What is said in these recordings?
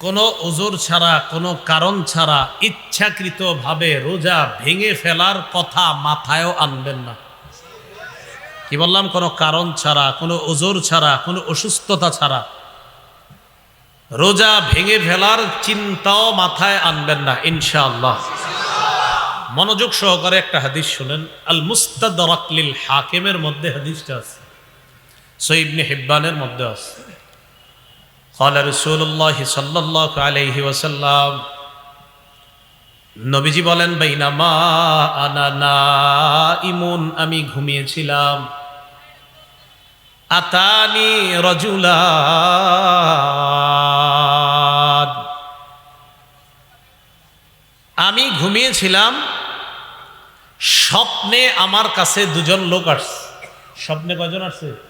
কোনো ওজোর ছাড়া, কোনো কারণ ছাড়া ইচ্ছাকৃতভাবে রোজা ভেঙে ফেলার কথা মাথায়ও আনবেন না। কি বললাম? কোনো কারণ ছাড়া, কোনো ওজোর ছাড়া, কোনো অসুস্থতা ছাড়া রোজা ভেঙে ফেলার চিন্তাও মাথায় আনবেন না, ইনশাআল্লাহ। মনোযোগ সহকারে একটা হাদিস শুনেন আল মুস্তাদ হাকিমের মধ্যে হাদিসটা আছে সৈবনে হিব্বানের মধ্যে আছে। قال رسول الله صلى الله عليه وسلم নবীজি বলেন বাইনামা আনা নাইমুন আমি ঘুমিয়েছিলাম আতানি রজুলান আমি ঘুমিয়েছিলাম স্বপ্নে আমার কাছে দুজন লোক আসছে স্বপ্নে কজন আসছে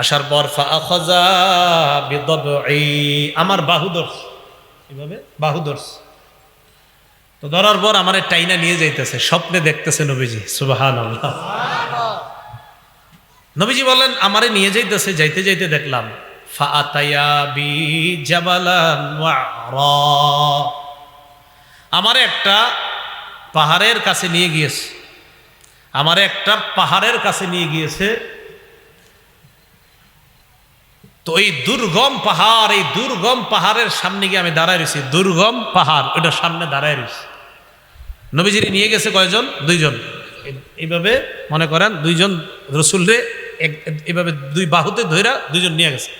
আসার পর আমার বাহু ধরছে। এভাবে বাহু ধরছে। তো ধরার পর আমার টাইনা নিয়ে যাইতেছে, স্বপ্নে দেখতেছে নবীজি, সুবহানাল্লাহ। নবীজি বলেন আমারে নিয়ে যাইতেছে, যাইতে যাইতে দেখলাম আমারে একটা পাহাড়ের কাছে নিয়ে গিয়েছে। আমারে একটা পাহাড়ের কাছে নিয়ে গিয়েছে তো এই দুর্গম পাহাড়, এই দুর্গম পাহাড়ের সামনে গিয়ে আমি দাঁড়ায় রয়েছি। দুর্গম পাহাড়, ওটার সামনে দাঁড়ায় রয়েছি। নবীজিরি নিয়ে গেছে কয়জন? দুইজন। এইভাবে মনে করেন দুইজন রসুলরে এইভাবে দুই বাহুতে ধইরা দুইজন নিয়ে গেছে।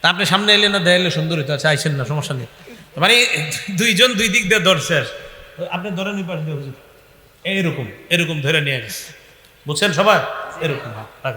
তা আপনি সামনে এলে না, দেয়ালে সুন্দর হইতো আচ্ছা আইসেন না, সমস্যা নেই। মানে দুইজন দুই দিক দিয়ে ধরছে আর। আপনি ধরে পাশ দিয়ে এইরকম, এরকম ধরে নিয়ে গেছে। বুঝছেন সবাই? এরকম হ্যাঁ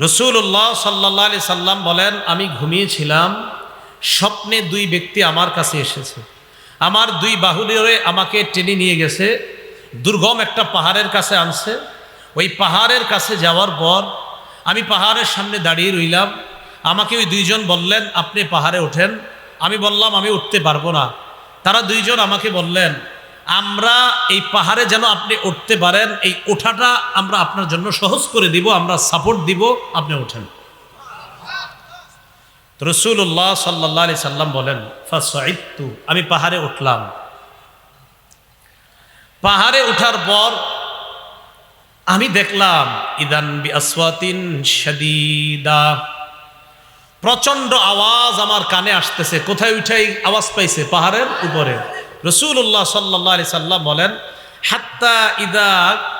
রসুল্লাহ সাল্লাহ আলি সাল্লাম বলেন, আমি ঘুমিয়েছিলাম, স্বপ্নে দুই ব্যক্তি আমার কাছে এসেছে। আমার দুই বাহুরে আমাকে টেনে নিয়ে গেছে, দুর্গম একটা পাহাড়ের কাছে আনছে। ওই পাহাড়ের কাছে যাওয়ার পর আমি পাহাড়ের সামনে দাঁড়িয়ে রইলাম। আমাকে ওই দুইজন বললেন, আপনি পাহাড়ে ওঠেন। আমি বললাম, আমি উঠতে পারব না। তারা দুইজন আমাকে বললেন আমরা এই পাহাড়ে যেন আপনি উঠতে পারেন, এই ওঠাটা আমরা আপনার জন্য সহজ করে দিব, আমরা সাপোর্ট দিব, আপনি ওঠেন রসুল্লাহ সাল্লাহ আলি সাল্লাম বলেন ফাসু আমি পাহাড়ে উঠলাম। পাহাড়ে ওঠার পর আমি দেখলাম, ইদান প্রচণ্ড আওয়াজ আমার কানে আসতেছে। কোথায় উঠাই আওয়াজ পাইছে? পাহাড়ের উপরে। রসুল্লাহ সাল্লাহ সাল্লাম বলেন, হাত্তা ইদা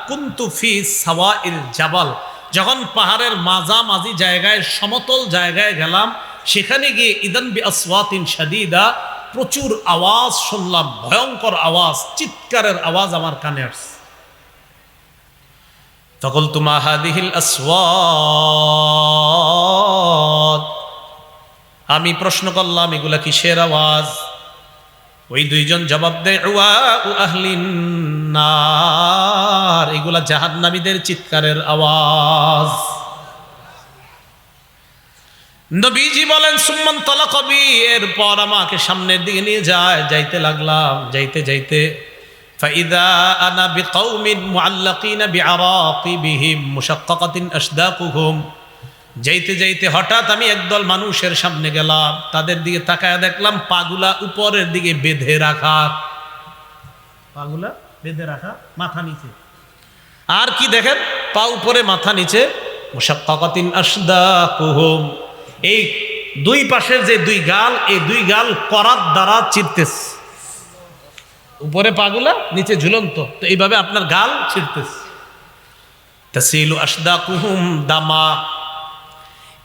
কুন্তুফি সাওয়া ইল জাবাল। যখন পাহাড়ের মাঝামাঝি জায়গায়, সমতল জায়গায় গেলাম, সেখানে গিয়ে ইদান বি আসওয়াতিন শাদীদা প্রচুর আওয়াজ শুনলাম, ভয়ঙ্কর আওয়াজ, চিৎকারের আওয়াজ আমার কানে আসছে। তখন তুমা হাদিহিল আসওয়াত। আমি প্রশ্ন করলাম, এগুলা কিসের আওয়াজ? ওই দুইজন জবাব দেয় উয়া উ আহলিন নার এগুলা জাহান্নামীদের চিৎকারের আওয়াজ নবীজি বলেন সুম্মান তলা কবি এরপর আমাকে সামনের দিকে নিয়ে যায় যাইতে লাগলাম যাইতে যাইতে فإذا أنا بقوم معلقين بعراقبهم مشققة أشداقهم যাইতে যাইতে হঠাৎ আমি একদল মানুষের সামনে গেলাম। তাদের দিকে তাকায় দেখলাম পাগুলা উপরের দিকে বেঁধে রাখা। পাগুলা বেঁধে রাখা, মাথা নিচে। আর কি দেখেন? পা উপরে, মাথা নিচে। আসদাকুহুম। এই দুই পাশের যে দুই গাল, এই দুই গাল করার দ্বারা চিরতেছে উপরে পাগুলা, নিচে ঝুলন্ত। তো এইভাবে আপনার গাল ছিঁড়তেছে। তাসিলু আশদাকুহুম দামা।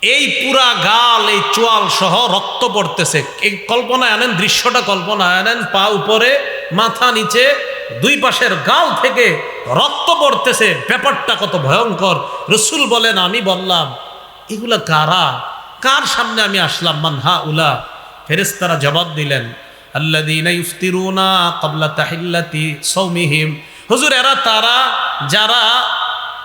এই পুরা গাল, এই চোয়াল সহ রক্ত পড়তেছে। এই কল্পনায় আনেন, দৃশ্যটা কল্পনায় আনেন, পা উপরে, মাথা নিচে, দুই পাশের গাল থেকে রক্ত পড়তেছে। ব্যাপারটা কত ভয়ঙ্কর। রসুল বলেন, আমি বললাম, এগুলা কারা? কার সামনে আমি আসলাম? মানহা উলা ফেরেস্তারা জবাব দিলেন সাওমিহিম। হুজুর, এরা তারা, যারা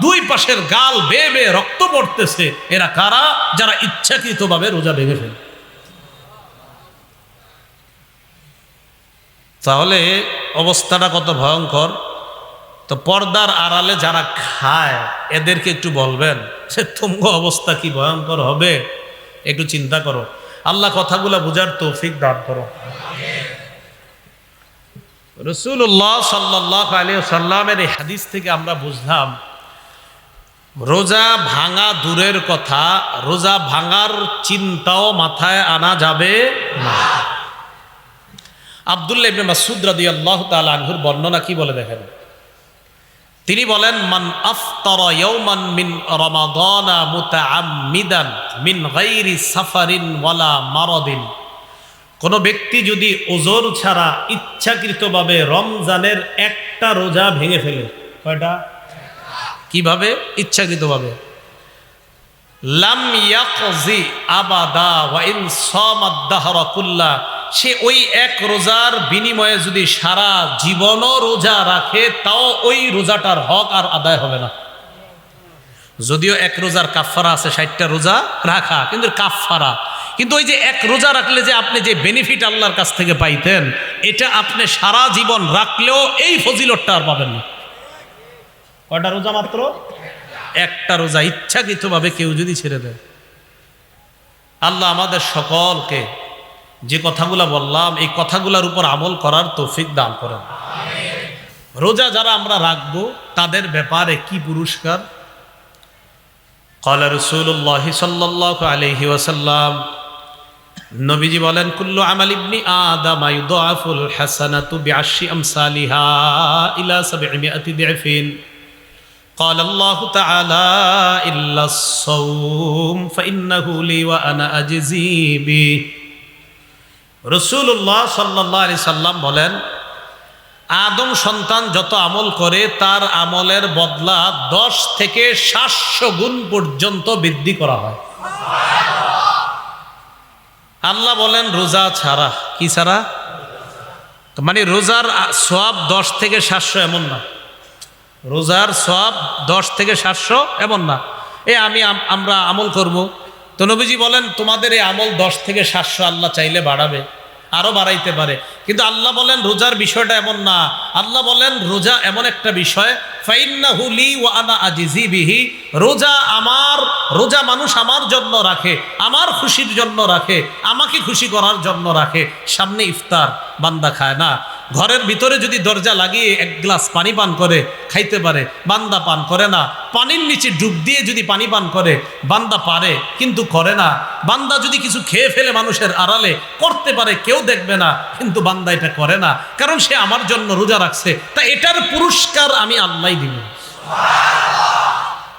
দুই পাশের গাল বেয়ে রক্ত পড়তেছে। এরা কারা? যারা ইচ্ছাকৃতভাবে রোজা ভেঙে ফেলে। তাহলে অবস্থাটা কত ভয়ঙ্কর। তো পর্দার আড়ালে যারা খায়, এদেরকে একটু বলবেন সে তুঙ্গ অবস্থা কি ভয়ঙ্কর হবে? একটু চিন্তা করো। আল্লাহ কথাগুলো বুঝার তৌফিক দান করো। রসুল্লাহ সাল্লাহ আলী সাল্লামের এই হাদিস থেকে আমরা বুঝলাম রোজা ভাঙা দূরের কথা, রোজা ভাঙার চিন্তাও মাথায় আনা যাবে না। আবদুল্লাহ ইবনে মাসুদ রাদিয়াল্লাহু তাআলা আনহুর বর্ণনা কি বলে দেখেন? তিনি বলেন, মান আফতারা ইয়াওমান মিন রমাদানা মুতাআম্মিদান মিন গায়রি সাফারিন ওয়ালা মারাদিন। কোন ব্যক্তি যদি ওজোর ছাড়া ইচ্ছাকৃতভাবে রমজানের একটা রোজা ভেঙে ফেলে, কয়টা? কীভাবে? ইচ্ছাকৃতভাবে। লাম সে ওই এক রোজার বিনিময়ে যদি সারা জীবনও রোজা রাখে, তাও ওই রোজাটার হক আর আদায় হবে না। যদিও এক রোজার কাফারা আছে, ষাটটা রোজা রাখা, কিন্তু কাফারা কিন্তু ওই যে এক রোজা রাখলে যে আপনি যে বেনিফিট আল্লাহর কাছ থেকে পাইতেন, এটা আপনি সারা জীবন রাখলেও এই ফজিলতটা আর পাবেন না। কয়টা রোজা মাত্র? একটা রোজা ইচ্ছাকৃতভাবে কেউ যদি ছেড়ে দেয়। আল্লাহ আমাদের সকলকে যে কথাগুলা বললাম, এই কথাগুলোর উপর আমল করার তৌফিক দান করেন। রোজা যারা আমরা রাখব, তাদের ব্যাপারে কি পুরস্কার? কলা রসুল্লাহ সাল্লাহ আলহি ওয়াসাল্লাম নবীজি বলেন, কুল্লু আমাল ইবনি আদম আয়ুদাফুল হাসানাতু বিআশি আমসালিহা ইলা সাবঈমিআতি দিফিন। قال الله تعالى إلا الصوم فإنه لي وأنا أجزي به রসুল্লাহ সাল্লাহ আলি সাল্লাম বলেন আদম সন্তান যত আমল করে তার আমলের বদলা দশ থেকে সাতশো গুণ পর্যন্ত বৃদ্ধি করা হয় আল্লাহ বলেন রোজা ছাড়া কি ছাড়া তো মানে রোজার সোয়াব দশ থেকে সাতশো এমন না রোজার সব দশ থেকে সাতশো এমন না। এ আমি আমরা আমল করব। তো নবীজি বলেন, তোমাদের এই আমল দশ থেকে সাতশো আল্লাহ চাইলে বাড়াবে আরও বাড়াইতে পারে। কিন্তু আল্লাহ বলেন, রোজার বিষয়টা এমন না। আল্লাহ বলেন, রোজা এমন একটা বিষয়, ফাইন্নাহু লি ওয়া আনা আজিজি বিহি। রোজা আমার, রোজা মানুষ আমার জন্য রাখে, আমার খুশির জন্য রাখে, আমাকে খুশি করার জন্য রাখে। সামনে ইফতার, বান্দা খায় না। ঘরের ভিতরে যদি দরজা লাগিয়ে এক গ্লাস পানি পান করে, খাইতে পারে, বান্দা পান করে না। পানির নিচে ডুব দিয়ে যদি পানি পান করে, বান্দা পারে, কিন্তু করে না। বান্দা যদি কিছু খেয়ে ফেলে মানুষের আড়ালে, করতে পারে, কেউ দেখবে না, কিন্তু বান্দা এটা করে না। কারণ সে আমার জন্য রোজা রাখছে। তা এটার পুরস্কার আমি আল্লাহ দিব।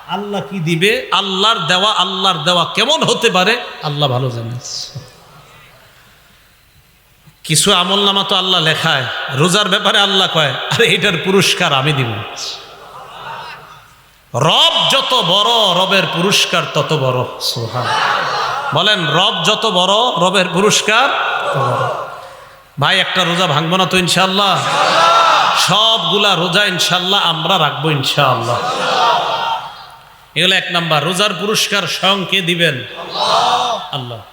আল্লাহ কি দিবে? আল্লাহর দেওয়া আল্লাহর দেওয়া কেমন হতে পারে? আল্লাহ ভালো জানে। কিছু আমল নামা তো আল্লাহ লেখায়, রোজার ব্যাপারে আল্লাহ কয়, আরে এটার পুরস্কার আমি দিব। রব যত বড়, রবের পুরস্কার তত বড়। সোহান বলেন, রব যত বড়, রবের পুরস্কার ভাই, একটা রোজা ভাঙবো না তো ইনশাল্লাহ সবগুলা রোজা ইনশাল্লাহ আমরা রাখব ইনশাআল্লাহ। এগুলো এক নাম্বার, রোজার পুরস্কার স্বয়ং কে দিবেন? আল্লাহ।